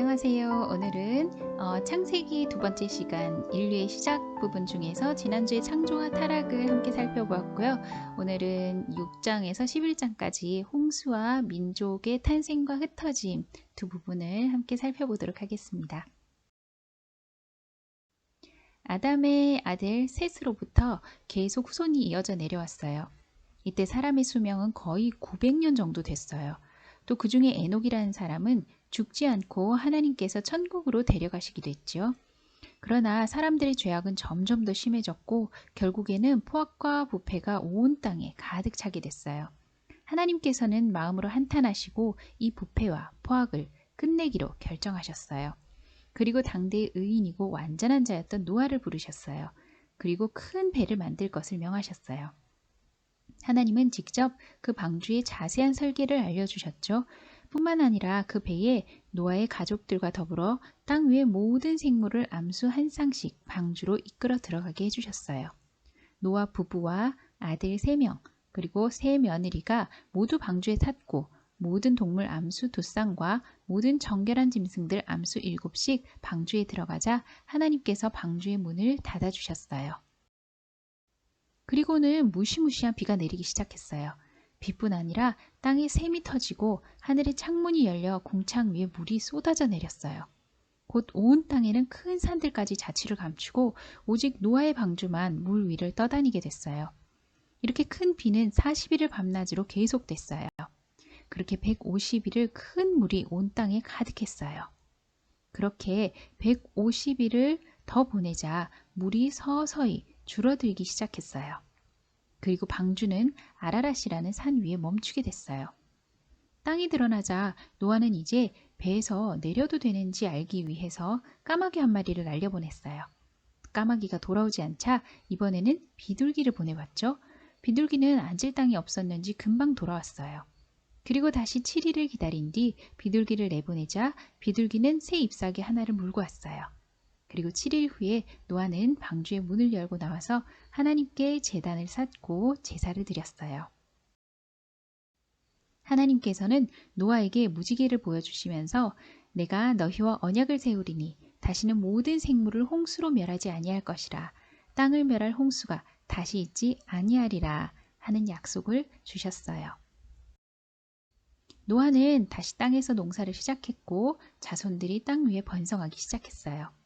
안녕하세요. 오늘은 어, 창세기 두 번째 시간 인류의 시작 부분 중에서 지난주에 창조와 타락을 함께 살펴보았고요. 오늘은 6장에서 11장까지 홍수와 민족의 탄생과 흩어짐 두 부분을 함께 살펴보도록 하겠습니다. 아담의 아들 셋으로부터 계속 후손이 이어져 내려왔어요. 이때 사람의 수명은 거의 900년 정도 됐어요. 또 그 중에 에녹이라는 사람은 죽지 않고 하나님께서 천국으로 데려가시기도 했죠. 그러나 사람들의 죄악은 점점 더 심해졌고 결국에는 포악과 부패가 온 땅에 가득 차게 됐어요. 하나님께서는 마음으로 한탄하시고 이 부패와 포악을 끝내기로 결정하셨어요. 그리고 당대의 의인이고 완전한 자였던 노아를 부르셨어요. 그리고 큰 배를 만들 것을 명하셨어요. 하나님은 직접 그 방주의 자세한 설계를 알려주셨죠. 뿐만 아니라 그 배에 노아의 가족들과 더불어 땅 위의 모든 생물을 암수 한 쌍씩 방주로 이끌어 들어가게 해주셨어요. 노아 부부와 아들 세명 그리고 세 며느리가 모두 방주에 탔고 모든 동물 암수 두 쌍과 모든 정결한 짐승들 암수 일곱씩 방주에 들어가자 하나님께서 방주의 문을 닫아주셨어요. 그리고는 무시무시한 비가 내리기 시작했어요. 비뿐 아니라 땅에 샘이 터지고 하늘의 창문이 열려 궁창 위에 물이 쏟아져 내렸어요. 곧 온 땅에는 큰 산들까지 자취를 감추고 오직 노아의 방주만 물 위를 떠다니게 됐어요. 이렇게 큰 비는 40일을 밤낮으로 계속됐어요. 그렇게 150일을 큰 물이 온 땅에 가득했어요. 그렇게 150일을 더 보내자 물이 서서히 줄어들기 시작했어요. 그리고 방주는 아라랏이라는 산 위에 멈추게 됐어요. 땅이 드러나자 노아는 이제 배에서 내려도 되는지 알기 위해서 까마귀 한 마리를 날려보냈어요. 까마귀가 돌아오지 않자 이번에는 비둘기를 보내봤죠. 비둘기는 앉을 땅이 없었는지 금방 돌아왔어요. 그리고 다시 7일을 기다린 뒤 비둘기를 내보내자 비둘기는 새 잎사귀 하나를 물고 왔어요. 그리고 7일 후에 노아는 방주의 문을 열고 나와서 하나님께 제단을 쌓고 제사를 드렸어요. 하나님께서는 노아에게 무지개를 보여주시면서 내가 너희와 언약을 세우리니 다시는 모든 생물을 홍수로 멸하지 아니할 것이라 땅을 멸할 홍수가 다시 있지 아니하리라 하는 약속을 주셨어요. 노아는 다시 땅에서 농사를 시작했고 자손들이 땅 위에 번성하기 시작했어요.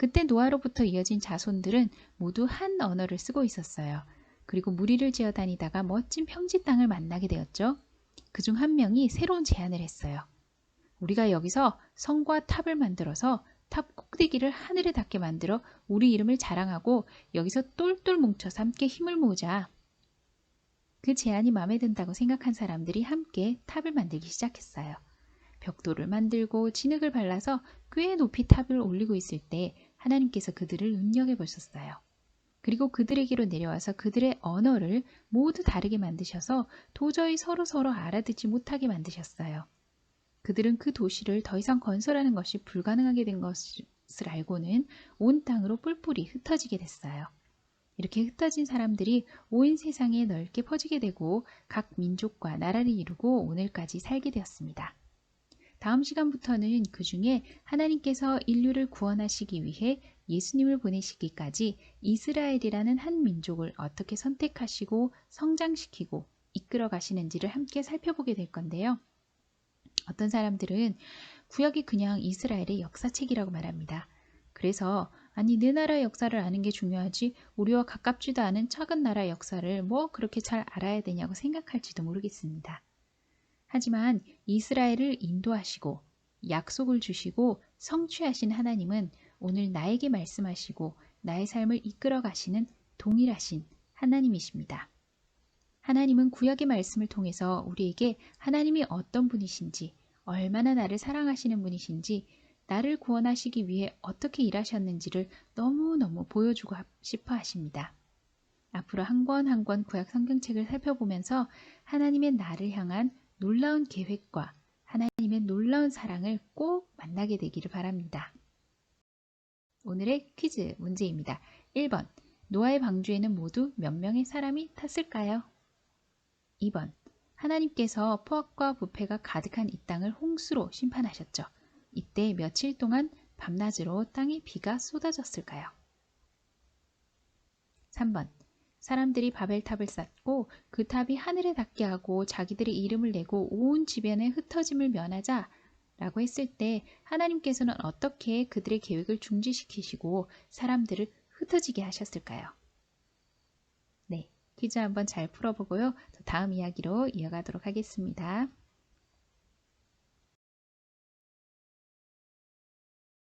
그때 노아로부터 이어진 자손들은 모두 한 언어를 쓰고 있었어요. 그리고 무리를 지어 다니다가 멋진 평지 땅을 만나게 되었죠. 그 중 한 명이 새로운 제안을 했어요. 우리가 여기서 성과 탑을 만들어서 탑 꼭대기를 하늘에 닿게 만들어 우리 이름을 자랑하고 여기서 똘똘 뭉쳐서 함께 힘을 모으자. 그 제안이 마음에 든다고 생각한 사람들이 함께 탑을 만들기 시작했어요. 벽돌을 만들고 진흙을 발라서 꽤 높이 탑을 올리고 있을 때 하나님께서 그들을 눈여겨보셨어요. 그리고 그들에게로 내려와서 그들의 언어를 모두 다르게 만드셔서 도저히 서로 서로 알아듣지 못하게 만드셨어요. 그들은 그 도시를 더 이상 건설하는 것이 불가능하게 된 것을 알고는 온 땅으로 뿔뿔이 흩어지게 됐어요. 이렇게 흩어진 사람들이 온 세상에 넓게 퍼지게 되고 각 민족과 나라를 이루고 오늘까지 살게 되었습니다. 다음 시간부터는 그 중에 하나님께서 인류를 구원하시기 위해 예수님을 보내시기까지 이스라엘이라는 한 민족을 어떻게 선택하시고 성장시키고 이끌어 가시는지를 함께 살펴보게 될 건데요. 어떤 사람들은 구약이 그냥 이스라엘의 역사책이라고 말합니다. 그래서 아니 내 나라 역사를 아는 게 중요하지 우리와 가깝지도 않은 작은 나라 역사를 뭐 그렇게 잘 알아야 되냐고 생각할지도 모르겠습니다. 하지만 이스라엘을 인도하시고 약속을 주시고 성취하신 하나님은 오늘 나에게 말씀하시고 나의 삶을 이끌어 가시는 동일하신 하나님이십니다. 하나님은 구약의 말씀을 통해서 우리에게 하나님이 어떤 분이신지, 얼마나 나를 사랑하시는 분이신지, 나를 구원하시기 위해 어떻게 일하셨는지를 너무너무 보여주고 싶어 하십니다. 앞으로 한 권 한 권 구약 성경책을 살펴보면서 하나님의 나를 향한 놀라운 계획과 하나님의 놀라운 사랑을 꼭 만나게 되기를 바랍니다. 오늘의 퀴즈 문제입니다. 1번. 노아의 방주에는 모두 몇 명의 사람이 탔을까요? 2번. 하나님께서 포악과 부패가 가득한 이 땅을 홍수로 심판하셨죠. 이때 며칠 동안 밤낮으로 땅에 비가 쏟아졌을까요? 3번. 사람들이 바벨탑을 쌓고 그 탑이 하늘에 닿게 하고 자기들의 이름을 내고 온 주변에 흩어짐을 면하자 라고 했을 때 하나님께서는 어떻게 그들의 계획을 중지시키시고 사람들을 흩어지게 하셨을까요? 네, 퀴즈 한번 잘 풀어보고요. 다음 이야기로 이어가도록 하겠습니다.